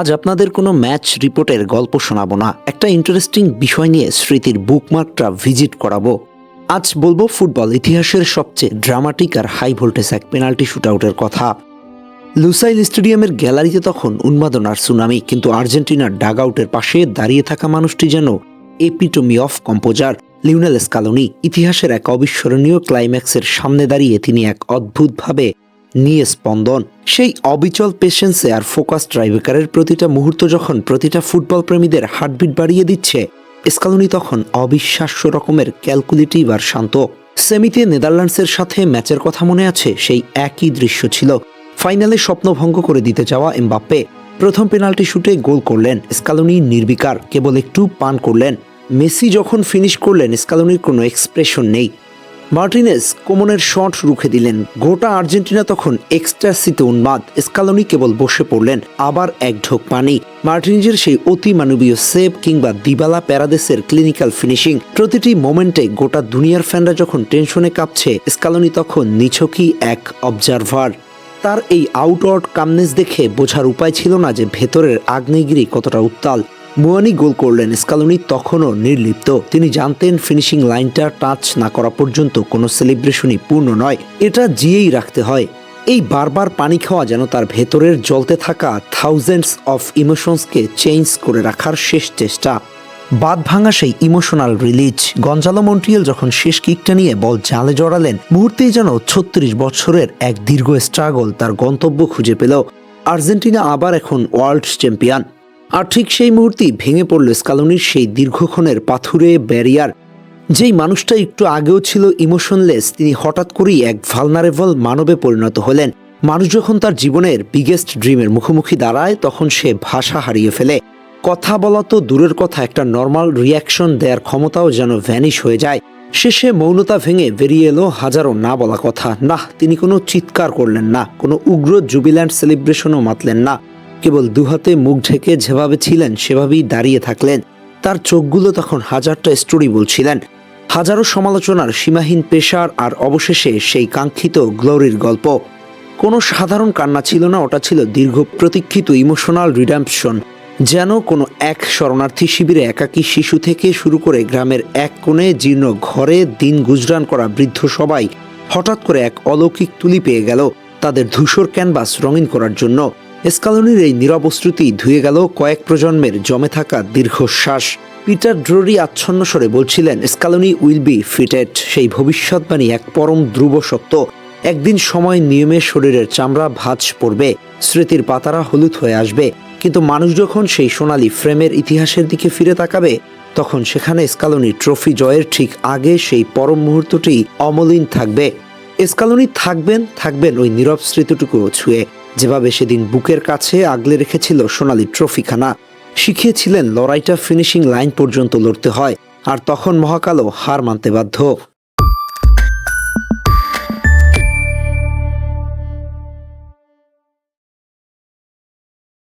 আজ আপনাদের কোনো ম্যাচ রিপোর্টের গল্প শোনাবো না। একটা ইন্টারেস্টিং বিষয় নিয়ে স্মৃতির বুকমার্কটা ভিজিট করাবো। আজ বলব ফুটবল ইতিহাসের সবচেয়ে ড্রামাটিক আর হাই ভোল্টেজ এক পেনাল্টি শুটআউটের কথা। লুসাইল স্টেডিয়ামের গ্যালারিতে তখন উন্মাদনার সুনামি কিন্তু আর্জেন্টিনার ডাগ আউটের পাশে দাঁড়িয়ে থাকা মানুষটি যেন epitome of composure Lionel Scaloni ইতিহাসের এক অবিস্মরণীয় ক্লাইম্যাক্সের সামনে দাঁড়িয়ে তিনি এক অদ্ভুতভাবে নিয়ে স্পন্দন। সেই অবিচল পেশেন্সে আর ফোকাস ড্রাইভেকারের প্রতিটা মুহূর্ত যখন প্রতিটা ফুটবল প্রেমীদের হার্টবিট বাড়িয়ে দিচ্ছে, স্কালোনি তখন অবিশ্বাস্য রকমের ক্যালকুলেটিভ আর শান্ত। সেমিতে নেদারল্যান্ডসের সাথে ম্যাচের কথা মনে আছে, সেই একই দৃশ্য ছিল। ফাইনালে স্বপ্নভঙ্গ করে দিতে যাওয়া এমবাপ্পে, প্রথম পেনাল্টি শুটে গোল করলেন স্কালোনি নির্বিকার, কেবল একটু পান করলেন। মেসি যখন ফিনিশ করলেন, স্কালোনির কোনো এক্সপ্রেশন নেই। মার্টিনেস কোমনের শট রুখে দিলেন। গোটা আর্জেন্টিনা তখন এক্সট্রাসিতে উন্মাদ স্কালোনি কেবল বসে পড়লেন, আবার এক ঢোক পানি। মার্টিনেজের সেই অতি মানবীয় সেভ কিংবা দিবালা প্যারাদেসের ক্লিনিক্যাল ফিনিশিং প্রতিটি মোমেন্টে গোটা দুনিয়ার ফ্যানরা যখন টেনশনে কাঁপছে, স্কালোনি তখন নিছকই এক অবজারভার তার এই আউটওয়ার্ড কামনেস দেখে বোঝার উপায় ছিল না যে ভেতরের আগ্নেয়গিরি কতটা উত্তাল। মুয়ানি গোল করলেন স্কালোনি তখনও নির্লিপ্ত। তিনি জানতেন ফিনিশিং লাইনটা টাচ না করা পর্যন্ত কোনো সেলিব্রেশনই পূর্ণ নয়, এটা জিয়েই রাখতে হয়। এই বারবার পানি খাওয়া যেন তার ভেতরের জ্বলতে থাকা থাউজেন্ডস অফ ইমোশনসকে চেঞ্জ করে রাখার শেষ চেষ্টা। বাদ ভাঙা সেই ইমোশনাল রিলিজ গঞ্জালো মন্ট্রিয়েল যখন শেষ কিকটা নিয়ে বল জালে জড়ালেন, মুহূর্তেই যেন ছত্রিশ বছরের এক দীর্ঘ স্ট্রাগল তার গন্তব্য খুঁজে পেল। আর্জেন্টিনা আবার এখন ওয়ার্ল্ড চ্যাম্পিয়ন আর ঠিক সেই মুহূর্তেই ভেঙে পড়ল স্কালোনির সেই দীর্ঘক্ষণের পাথুরে ব্যারিয়ার, যেই মানুষটা একটু আগেও ছিল ইমোশনলেস তিনি হঠাৎ করেই এক ভালনারেবল মানবে পরিণত হলেন। মানুষ যখন তার জীবনের বিগেস্ট ড্রিমের মুখোমুখি দাঁড়ায়, তখন সে ভাষা হারিয়ে ফেলে। কথা বলা তো দূরের কথা, একটা নর্মাল রিয়াকশন দেওয়ার ক্ষমতাও যেন ভ্যানিশ হয়ে যায়। শেষে মৌনতা ভেঙে বেরিয়ে এলো হাজারো না বলা কথা। না তিনি কোনো চিৎকার করলেন না, কোনো উগ্র জুবিল্যান্ড সেলিব্রেশনও মাতলেন না। কেবল দুহাতে মুখ ঢেকে যেভাবে ছিলেন, সেভাবেই দাঁড়িয়ে থাকলেন। তার চোখগুলো তখন হাজারটা স্টোরি বলছিলেন। হাজারো সমালোচনার সীমাহীন পেশার আর অবশেষে সেই কাঙ্ক্ষিত গ্লোরির গল্প। কোনো সাধারণ কান্না ছিল না, ওটা ছিল দীর্ঘ প্রতীক্ষিত ইমোশনাল রিডাম্পশন। যেন কোনো এক শরণার্থী শিবিরে একাকী শিশু থেকে শুরু করে গ্রামের এক কোণে জীর্ণ ঘরে দিন গুজরান করা বৃদ্ধ সবাই হঠাৎ করে এক অলৌকিক তুলি পেয়ে গেল তাদের ধূসর ক্যানভাস রঙিন করার জন্য। স্কালনির এই নিরবস্ত্রুতি ধুয়ে গেল কয়েক প্রজন্মের জমে থাকা দীর্ঘশ্বাস। পিটার ড্রোরি আচ্ছন্ন স্বরে বলছিলেন স্কালনি উইল বি ফিটেড। সেই ভবিষ্যৎবাণী এক পরম ধ্রুব সত্য। একদিন সময় নিয়মে শরীরের চামড়া ভাঁজ পড়বে, স্মৃতির পাতারা হলুদ হয়ে আসবে। কিন্তু মানুষ যখন সেই সোনালী ফ্রেমের ইতিহাসের দিকে ফিরে তাকাবে, তখন সেখানে স্কালনি ট্রফি জয়ের ঠিক আগে সেই পরম মুহূর্তটি অমলিন থাকবে। স্কালনি থাকবেন থাকবেন ওই নীরব স্মৃতিটুকুও ছুঁয়ে। যেভাবে সেদিন বুকের কাছে আগলে রেখেছিল সোনালি ট্রফিখানা। শিখিয়েছিলেন লড়াইটা ফিনিশিং লাইন পর্যন্ত লড়তে হয়, আর তখন মহাকালও হার মানতে বাধ্য।